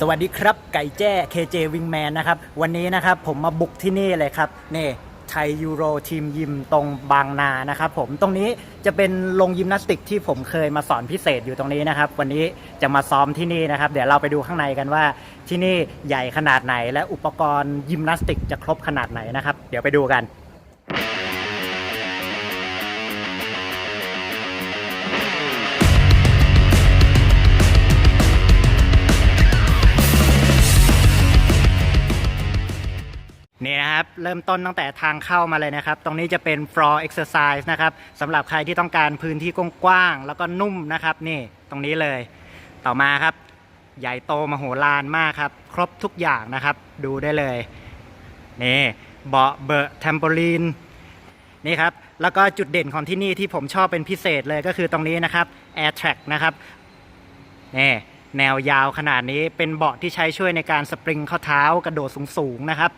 สวัสดีครับ ไก่แจ้ KJ Wingman นะครับ วันนี้นะครับผมมาบุกที่นี่เลยครับ นี่ไทยยูโรทีมยิมตรงบางนานะครับผมตรงนี้จะเป็นโรงยิมนาสติกที่ผมเคยมาสอนพิเศษอยู่ตรงนี้นะครับ วันนี้จะมาซ้อมที่นี่นะครับ เดี๋ยวเราไปดูข้างในกันว่าที่นี่ใหญ่ขนาดไหน และอุปกรณ์ยิมนาสติกจะครบขนาดไหนนะครับ เดี๋ยวไปดูกัน นะครับ เริ่มต้นตั้งแต่ทางเข้ามาเลยนะครับ ตรงนี้จะเป็น floor exercise นะครับสำหรับใครที่ต้องการพื้นที่กว้างๆแล้วก็นุ่มนะครับนี่ตรงนี้เลยต่อมาครับ ใหญ่โตมโหฬารมากครับ ครบทุกอย่างนะครับ ดูได้เลยนี่เบาะเบอะแทมโปลีนนี่ครับแล้วก็จุดเด่นของที่นี่ที่ผมชอบเป็นพิเศษเลยก็คือตรงนี้นะครับ Air Track นะครับนี่แนวยาวขนาดนี้เป็นเบาะที่ใช้ช่วยในการสปริงข้อเท้ากระโดดสูงๆนะครับ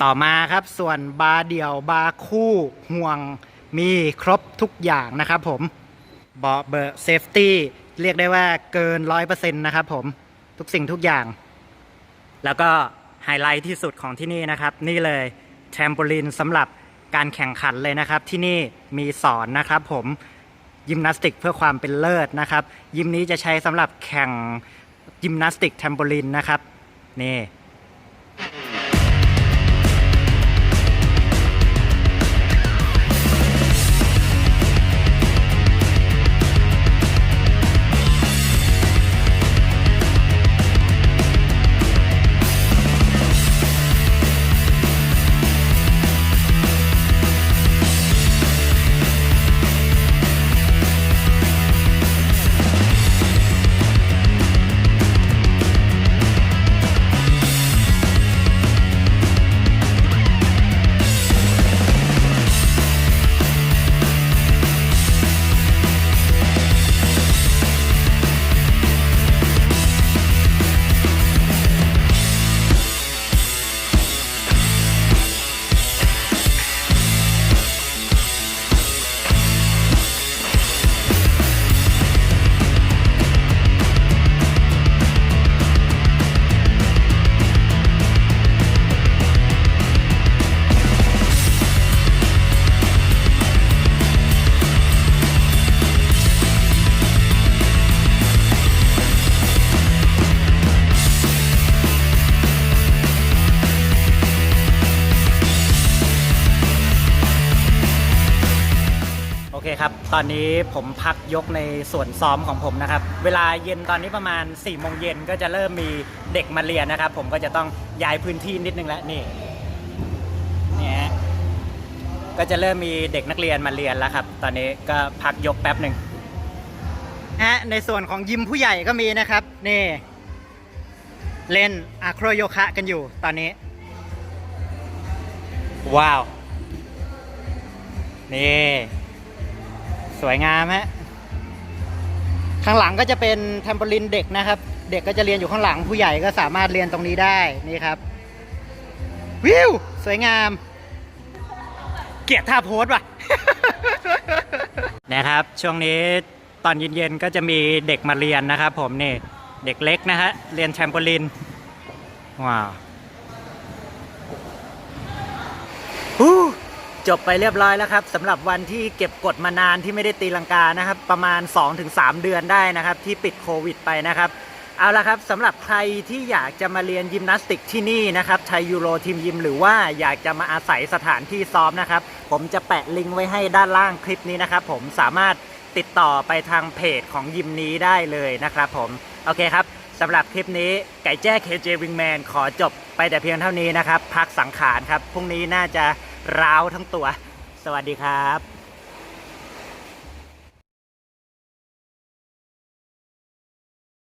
ต่อมาครับส่วนบาร์เดี่ยวบาร์คู่ห่วงมีครบทุกอย่างนะครับผมเบาะเบอร์เซฟตี้เรียกได้ว่าเกิน100%นะครับผมทุกสิ่งทุกอย่าง แล้วก็ไฮไลท์ที่สุดของที่นี่นะครับ นี่เลยแทมโปลินสำหรับการแข่งขันเลยนะครับ ที่นี่มีสอนนะครับผมยิมนาสติกเพื่อความเป็นเลิศนะครับ ยิมนี้จะใช้สำหรับแข่งยิมนาสติกแทมโปลินนะครับนี่ เคครับ ตอนนี้ผมพักยกในส่วนซ้อมของผมนะครับ เวลาเย็นตอนนี้ประมาณ4ี่โมงเย็นก็จะเริ่มมีเด็กมาเรียนนะครับ ผมก็จะต้องย้ายพื้นที่นิดนึงแล้วนี่เนี่ยก็จะเริ่มมีเด็กนักเรียนมาเรียนแล้วครับ ตอนนี้ก็พักยกแป๊บหนึ่งฮะในส่วนของยิมผู้ใหญ่ก็มีนะครับนี่เล่นอะโครโยคะกันอยู่ตอนนี้ ว้าว นี่ สวยงามฮะข้างหลังก็จะเป็นแทมโปลินเด็กนะครับ เด็กก็จะเรียนอยู่ข้างหลังผู้ใหญ่ก็สามารถเรียนตรงนี้ได้นี่ครับ วิวสวยงาม เกียดท่าโพสว่ะนะครับ ช่วงนี้ตอนเย็นๆก็จะมีเด็กมาเรียนนะครับผมนี่เด็กเล็กนะฮะเรียนแทมโปลินว้าวู้ จบไปเรียบร้อยแล้วครับสำหรับวันที่เก็บกดมานานที่ไม่ได้ตีลังกานะครับ ประมาณ 2-3 เดือนได้นะครับ ที่ปิดโควิดไปนะครับ เอาละครับสำหรับใครที่อยากจะมาเรียนยิมนาสติกที่นี่นะครับไทยยูโรทีมยิม หรือว่าอยากจะมาอาศัยสถานที่ซ้อมนะครับ ผมจะแปะลิงก์ไว้ให้ด้านล่างคลิปนี้นะครับ ผมสามารถติดต่อไปทางเพจของยิมนี้ได้เลยนะครับ ผมโอเคครับสำหรับคลิปนี้ไก่แจ้ KJ Wingman ขอจบไปแต่เพียงเท่านี้นะครับ พักสังขารครับพรุ่งนี้น่าจะ ร้าวทั้งตัว สวัสดีครับ